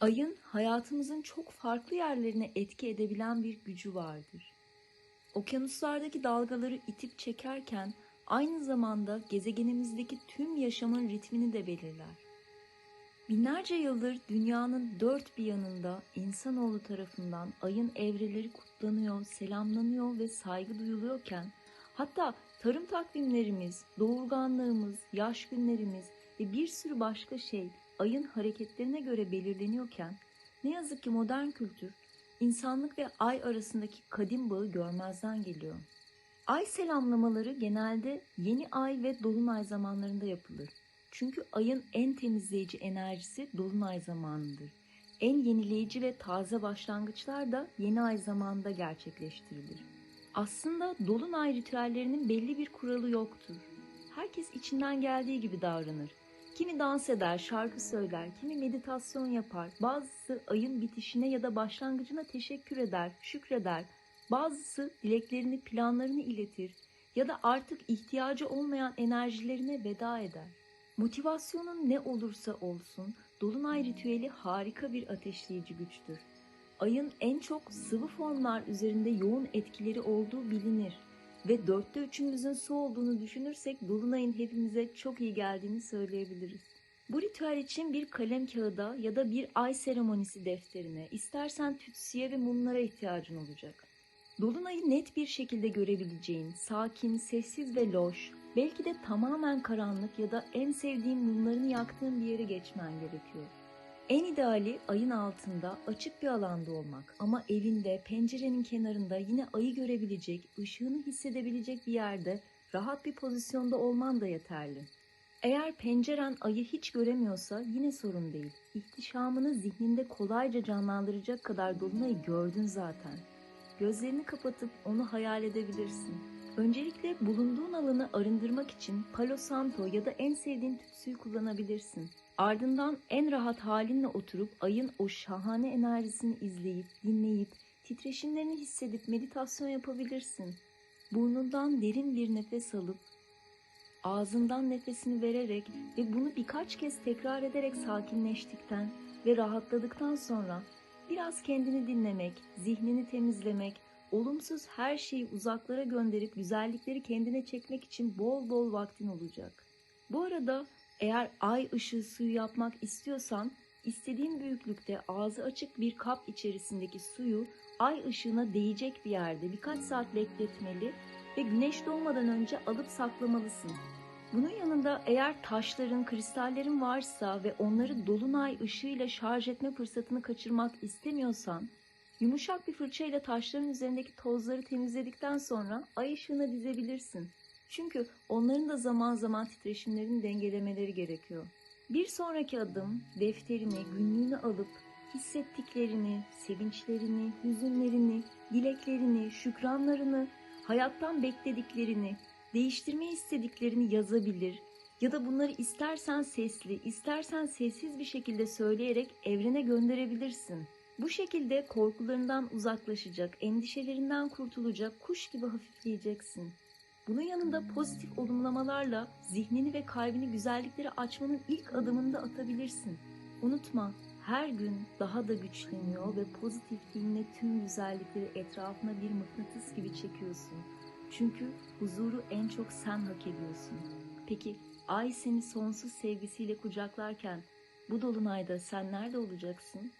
Ayın hayatımızın çok farklı yerlerine etki edebilen bir gücü vardır. Okyanuslardaki dalgaları itip çekerken aynı zamanda gezegenimizdeki tüm yaşamın ritmini de belirler. Binlerce yıldır dünyanın dört bir yanında insanoğlu tarafından ayın evreleri kutlanıyor, selamlanıyor ve saygı duyuluyorken hatta tarım takvimlerimiz, doğurganlığımız, yaş günlerimiz ve bir sürü başka şey ayın hareketlerine göre belirleniyorken ne yazık ki modern kültür insanlık ve ay arasındaki kadim bağı görmezden geliyor. Ay selamlamaları genelde yeni ay ve dolunay zamanlarında yapılır. Çünkü ayın en temizleyici enerjisi dolunay zamanıdır. En yenileyici ve taze başlangıçlar da yeni ay zamanında gerçekleştirilir. Aslında dolunay ritüellerinin belli bir kuralı yoktur. Herkes içinden geldiği gibi davranır. Kimi dans eder, şarkı söyler, kimi meditasyon yapar, bazısı ayın bitişine ya da başlangıcına teşekkür eder, şükreder, bazısı dileklerini, planlarını iletir ya da artık ihtiyacı olmayan enerjilerine veda eder. Motivasyonun ne olursa olsun dolunay ritüeli harika bir ateşleyici güçtür. Ayın en çok sıvı formlar üzerinde yoğun etkileri olduğu bilinir ve dörtte üçümüzün su olduğunu düşünürsek dolunayın hepimize çok iyi geldiğini söyleyebiliriz. Bu ritüel için bir kalem kağıda ya da bir ay seremonisi defterine, istersen tütsüye ve mumlara ihtiyacın olacak. Dolunayı net bir şekilde görebileceğin, sakin, sessiz ve loş, belki de tamamen karanlık ya da en sevdiğin mumlarını yaktığın bir yere geçmen gerekiyor. En ideali ayın altında açık bir alanda olmak ama evinde, pencerenin kenarında yine ayı görebilecek, ışığını hissedebilecek bir yerde rahat bir pozisyonda olman da yeterli. Eğer penceren ayı hiç göremiyorsa yine sorun değil. İhtişamını zihninde kolayca canlandıracak kadar dolunayı gördün zaten. Gözlerini kapatıp onu hayal edebilirsin. Öncelikle bulunduğun alanı arındırmak için Palo Santo ya da en sevdiğin tütsüyü kullanabilirsin. Ardından en rahat halinle oturup ayın o şahane enerjisini izleyip, dinleyip, titreşimlerini hissedip meditasyon yapabilirsin. Burnundan derin bir nefes alıp, ağzından nefesini vererek ve bunu birkaç kez tekrar ederek sakinleştikten ve rahatladıktan sonra biraz kendini dinlemek, zihnini temizlemek, olumsuz her şeyi uzaklara gönderip güzellikleri kendine çekmek için bol bol vaktin olacak. Bu arada eğer ay ışığı suyu yapmak istiyorsan istediğin büyüklükte ağzı açık bir kap içerisindeki suyu ay ışığına değecek bir yerde birkaç saat bekletmeli ve güneş doğmadan önce alıp saklamalısın. Bunun yanında eğer taşların, kristallerin varsa ve onları dolunay ışığıyla şarj etme fırsatını kaçırmak istemiyorsan, yumuşak bir fırça ile taşların üzerindeki tozları temizledikten sonra ay ışığına dizebilirsin. Çünkü onların da zaman zaman titreşimlerini dengelemeleri gerekiyor. Bir sonraki adım defterini, günlüğünü alıp hissettiklerini, sevinçlerini, hüzünlerini, dileklerini, şükranlarını, hayattan beklediklerini, değiştirmeyi istediklerini yazabilir ya da bunları istersen sesli, istersen sessiz bir şekilde söyleyerek evrene gönderebilirsin. Bu şekilde korkularından uzaklaşacak, endişelerinden kurtulacak, kuş gibi hafifleyeceksin. Bunun yanında pozitif olumlamalarla zihnini ve kalbini güzelliklere açmanın ilk adımını da atabilirsin. Unutma, her gün daha da güçleniyor ve pozitifliğinle tüm güzellikleri etrafına bir mıknatıs gibi çekiyorsun. Çünkü huzuru en çok sen hak ediyorsun. Peki ay seni sonsuz sevgisiyle kucaklarken bu dolunayda sen nerede olacaksın?